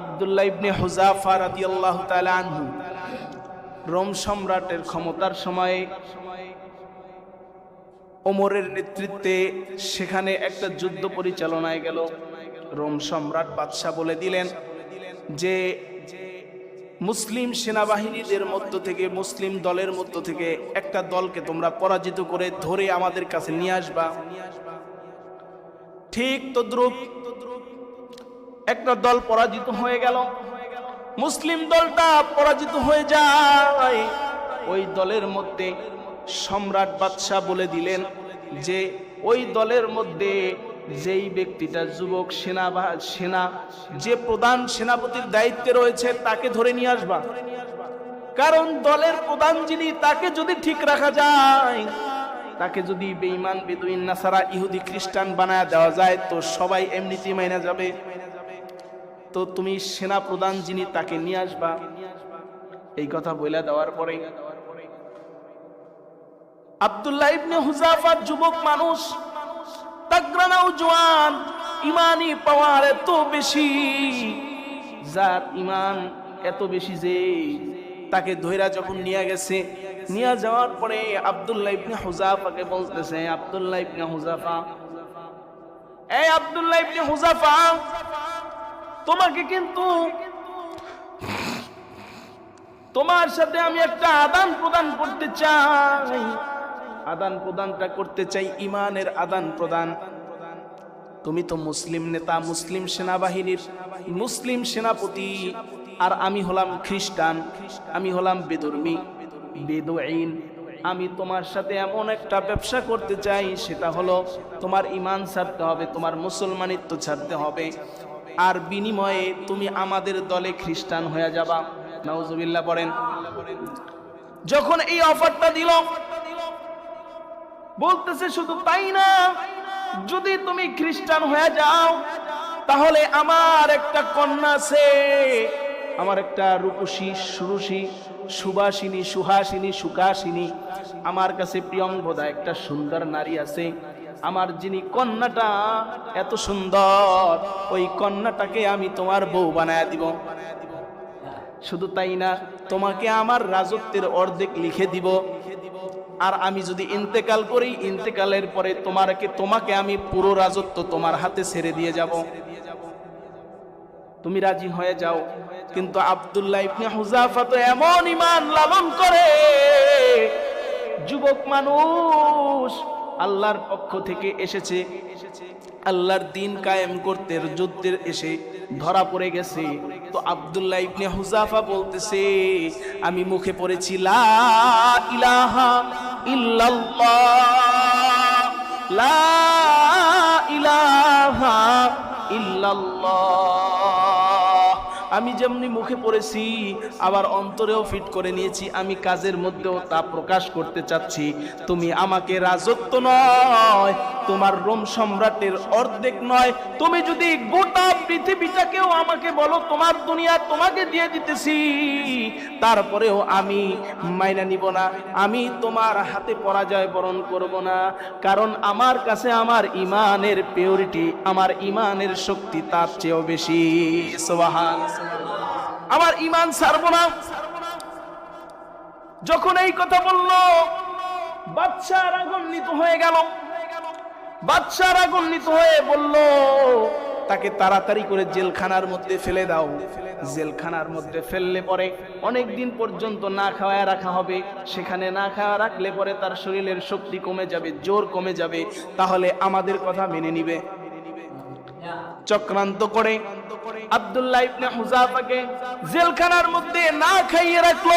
আবদুল্লাহ ইবনে Huzafa রাদিয়াল্লাহু তাআলা আনহু। রোম সম্রাটের ক্ষমতার সময়ে ওমরের নেতৃত্বে সেখানে একটা যুদ্ধ পরিচালনায় গেল। রোম সম্রাট বাদশাহ বলে দিলেন যে, মুসলিম সেনাবাহিনীদের মধ্য থেকে, মুসলিম দলের মধ্য থেকে একটা দলকে তোমরা পরাজিত করে ধরে আমাদের কাছে নিয়ে আসবা। ঠিক তদ্রুপ একটা দল পরাজিত হয়ে গেল। মুসলিম দলটা পরাজিত হয়ে যায়। ওই দলের মধ্যে সম্রাট বাদশাহ বলে দিলেন যে, ওই দলের মধ্যে যেই ব্যক্তিটা যুবক, সেনা বা, সেনা, যে প্রধান সেনাপতির দায়িত্বে রয়েছে, তাকে ধরে নিয়ে আসবা। কারণ দলের প্রধান যিনি, তাকে যদি ঠিক রাখা যায়, তাকে যদি বেঈমান, বেদুইন, নাসারা, ইহুদি খ্রিস্টান বানায় দেওয়া যায়, তো সবাই এমনিতেই মাইনা যাবে। তো তুমি সেনা প্রধান যিনি তাকে নিয়ে আসবা। এই কথা বলে দেওয়ার পরে আব্দুল্লাহ ইবনে হুজাফা যুবক মানুষ তাগরানাও জওয়ান ইমানি পাওয়ার এত বেশি, যার ইমান এত বেশি যে তাকে ধৈরা যখন নিয়ে গেছে, নিয়ে যাওয়ার পরে আব্দুল্লাহ ইবনে হুজাফাকে বলতেছে, আব্দুল্লাহ ইবনে হুজাফা এই আব্দুল্লাহ ইবনে হুজাফা তোমাকে কিন্তু তোমার সাথে আমি একটা আদান প্রদান করতে চাই। আদান প্রদানটা করতে চাই ইমানের আদান প্রদান। তুমি তো মুসলিম নেতা, মুসলিম সেনাবাহিনীর মুসলিম সেনাপতি, আর আমি হলাম খ্রিস্টান, আমি হলাম বেদর্মী বেদুইন আমি তোমার সাথে এমন একটা ব্যবসা করতে চাই, সেটা হলো তোমার ইমান ছাড়তে হবে, তোমার মুসলমানিত্ব ছাড়তে হবে। আর বিনিময়ে তুমি আমাদের দলে খ্রিস্টান হয়ে যাবা। নাউজুবিল্লাহ পড়েন। যখন এই অফারটা দিল, বলতেছে শুধু তাই না, যদি তুমি খ্রিস্টান হয়ে যাও, তাহলে আমার একটা কন্যা আছে। আমার একটা রূপসী সুরুষী সুবাসিনী, সুহাসিনী, সুকাসিনী। আমার কাছে প্রিয়ঙ্গদা একটা সুন্দর নারী আছে। আমার যিনি কন্যাটা, এত সুন্দর, ওই কন্যাটাকে আমি তোমার বউ বানায় দিব। শুধু তাই না, তোমাকে আমার রাজত্বের অর্ধেক লিখে দিব। আর আমি যদি ইন্তেকাল করি, ইন্তেকালের পরে তোমারকে, তোমাকে আমি পুরো রাজত্ব তোমার হাতে ছেড়ে দিয়ে যাব। তুমি রাজি হয়ে যাও। কিন্তু আব্দুল্লাহ ইবনে হুজাফা তো এমন ইমান লালন করে, যুবক মানুষ আল্লাহর পক্ষ থেকে এসেছে। আল্লাহর দিন কায়েম করতে যুদ্ধের এসে ধরা পড়ে গেছে। তো আবদুল্লাহ ইবনে হুজাফা বলতেছে, আমি মুখে পড়েছি, লা ইলাহা ইল্লাল্লাহ, লা যেমনি মুখে পড়েছি, আবার অন্তরেও ফিট করে নিয়েছি, আমি কাজের মধ্যেও তা প্রকাশ করতে চাচ্ছি। তুমি আমাকে রাজত্ব নয়, তোমার রোম সম্রাটের অর্ধেক নয়। তুমি যদি গোটা পৃথিবীটাকেও আমাকে বলো, তোমার দুনিয়া তোমাকে দিয়ে দিতেছি, তারপরেও আমি মাইনা নিব না, আমি তোমার হাতে পরাজয় বরণ করব না। কারণ আমার কাছে আমার ইমানের পিওরিটি আমার ইমানের শক্তি তার চেয়েও বেশি। সোবাহান আমার ইমান ছাড়বো না। যখন এই কথা বলল বাচ্চা রাগান্বিত হয়ে গেল। বাচ্চা রাগান্বিত হয়ে বলল, তাকে তাড়াতাড়ি করে জেলখানার মধ্যে ফেলে দাও। জেলখানার মধ্যে ফেললে পরে অনেক দিন পর্যন্ত না খাওয়ায় রাখা হবে। সেখানে না খাওয়া রাখলে পরে তার শরীরের শক্তি কমে যাবে, জোর কমে যাবে। তাহলে আমাদের কথা মেনে নিবে। চক্রান্ত করে। আব্দুল্লাহ ইবনে হুজাফাকে জেলখানার মধ্যে না খাইয়ে রাখল।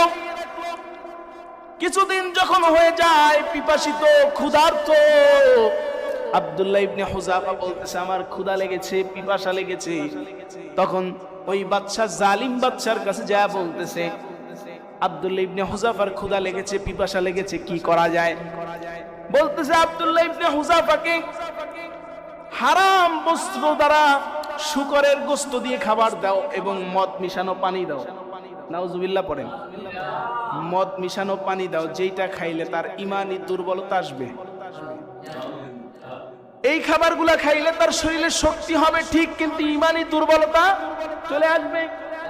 কিছুদিন যখন হয়ে যায়, পিপাসিত, ক্ষুধার্ত, আব্দুল্লাহ ইবনে হুজাফা বলতেছে, আমার ক্ষুধা লেগেছে, পিপাসা লেগেছে। তখন ওই বাচ্চা, জালিম বাচ্চার কাছে যা বলতেছে, আব্দুল্লাহ ইবনে হুজাফার ক্ষুধা লেগেছে, পিপাসা লেগেছে, কি করা যায়? বলতেছে, আব্দুল্লাহ ইবনে হুজাফাকে হারাম বস্ত্র দ্বারা শুকরের গোস্ত দিয়ে খাবার দাও এবং মদ মিশানো পানি দাও। নাউজুবিল্লাহ পড়েন। মদ মিশানো পানি দাও, যেইটা খাইলে তার ইমানি দুর্বলতা আসবে। এই খাবারগুলা খাইলে তার শরীরে শক্তি হবে ঠিক, কিন্তু ইমানি দুর্বলতা চলে আসবে।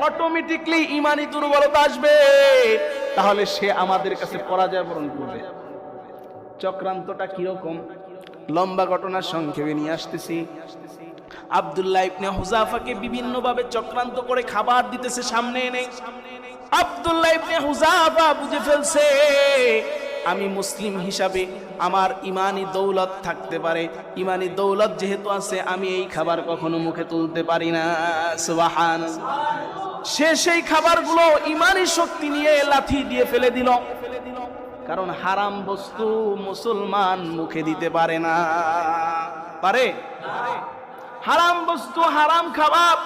অটোমেটিকলি ইমানি দুর্বলতা আসবে। তাহলে সে আমাদের কাছে পরাজয় বরণ করবে। চক্রান্তটা কীরকম? লম্বা ঘটনার সংক্ষেপে নিয়ে আসতেছি। আব্দুল্লাহ ইবনে হুজাফাকে বিভিন্নভাবে চক্রান্ত করে খাবার দিতেছে সামনে এনে। আব্দুল্লাহ ইবনে হুজাফা বুঝে ফেলছে, আমি মুসলিম হিসাবে আমার ইমানি দৌলত থাকতে পারে। ইমানি দৌলত যেহেতু আছে, আমি এই খাবার কখনো মুখে তুলতে পারি না। সুবাহান সে সেই খাবারগুলো ইমানি শক্তি নিয়ে লাথি দিয়ে ফেলে দিল। কারণ হারাম বস্তু মুসলমান মুখে দিতে পারে না। পারে? হারাম বস্তু, হারাম খাবার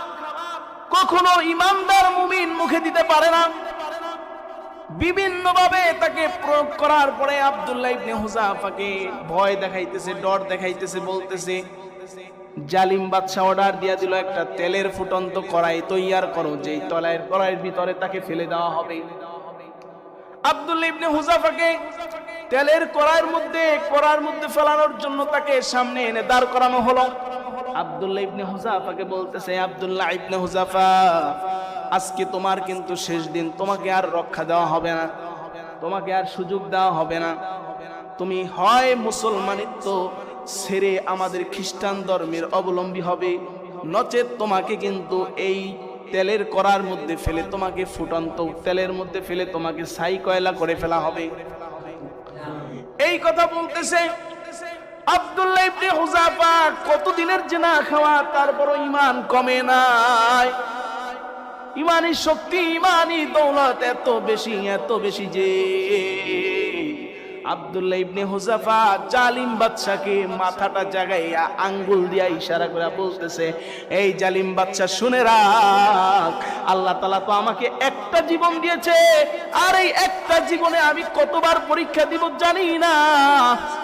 কখনো ইমানদার মুমিন মুখে দিতে পারে না। বিভিন্নভাবে তাকে প্রয়োগ করার পরে আব্দুল্লাহ ইবনে হুজাফাকে ভয় দেখাইতেছে, ডর দেখাইতেছে, বলতেছে, জালিম বাদশাহ অর্ডার দিয়া দিল একটা তেলের ফুটন্ত কড়াই, তৈয়ার করো, যেই তলাইয়ের কড়াইয়ের ভিতরে তাকে ফেলে দেওয়া হবে। আব্দুল্লাহ ইবনে হুজাফাকে তেলের কড়াইয়ের মধ্যে কড়ার মধ্যে ফেলানোর জন্য তাকে সামনে এনে দাঁড় করানো হলো। আব্দুল্লাহ ইবনে হুজাফাকে বলতেছে, আব্দুল্লাহ ইবনে হুজাফা, আজকে তোমার কিন্তু শেষ দিন, তোমাকে আর রক্ষা দেওয়া হবে না। তোমাকে আর সুযোগ দেওয়া হবে না। তুমি হয় মুসলমানিত্ব ছেড়ে আমাদের খ্রিস্টান ধর্মের অবলম্বী হবে। নচেত তোমাকে কিন্তু এই তেলের করার মধ্যে ফেলে তোমাকে ফুটন্ত তেলের মধ্যে ফেলে তোমাকে ছাই কয়লা করে ফেলা হবে। এই কথা বলতেছে আব্দুল্লাহ ইবনে হুজাফা কতদিনের জেনা খাওয়া, তারপরও ইমান কমে নাই। ইমানি শক্তি ইমানি দৌলত এত বেশি এত বেশি যে আব্দুল্লাহ ইবনে হুজাফা জালিম বাদশাকে মাথাটা জাগাইয়া আঙ্গুল দিয়া ইশারা করে বলতেছে, এই জালিম বাদশা, শুনে রাখ, আল্লাহ তালা তো আমাকে একটা জীবন দিয়েছে, আর এই একটা জীবনে আমি কতবার পরীক্ষা দিব জানি না,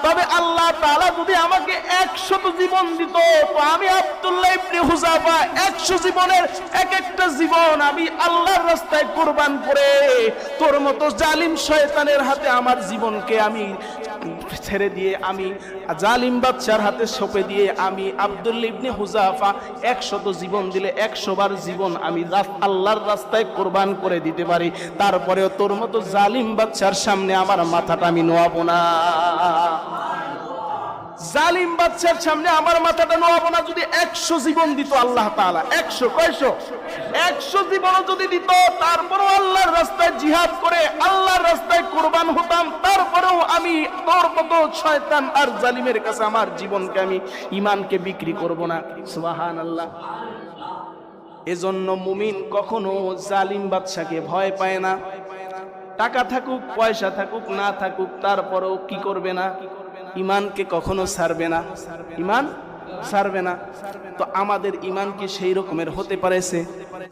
তবে আল্লাহ তালা যদি আমাকে একশত জীবন দিত, তো আমি আব্দুল্লাহ ইবনে হুজাফা একশো জীবনের এক একটা জীবন আমি আল্লাহর রাস্তায় কোরবান করে, তোর মতো জালিম শয়তানের হাতে আমার জীবনকে আমি ছেড়ে দিয়ে আমি জালিম বাচ্চার হাতে সঁপে দিয়ে আমি আব্দুল হুজাফা একশত জীবন দিলে একশোবার জীবন আমি আল্লাহর রাস্তায় কোরবান করে দিতে পারি। তারপরেও তোর মতো জালিম বাচ্চার সামনে আমার মাথাটা আমি নোয়াবো না। জালিম বাচ্চার সামনে আমার মাথাটা নোয়াবো না, যদি একশো জীবন দিত আল্লাহ তাআলা। একশো, কয়শো? একশো জীবনও যদি দিত, তারপরেও আল্লাহর রাস্তায় জিহাদ করে, আল্লাহর রাস্তায় কোরবান হতাম, তারপরেও আমি তোর মতো শয়তান আর জালিমের কাছে আমার জীবনকে আমি ইমানকে বিক্রি করব না। সুবাহান আল্লাহ এজন্য মুমিন কখনো জালিম বাদশাকে ভয় পায় না। টাকা থাকুক, পয়সা থাকুক, না থাকুক, তারপরেও কি করবে না? ইমানকে কখনো সারবে না। ইমান সারবে না। তো আমাদের ইমান কি সেই রকমের হতে পারেছে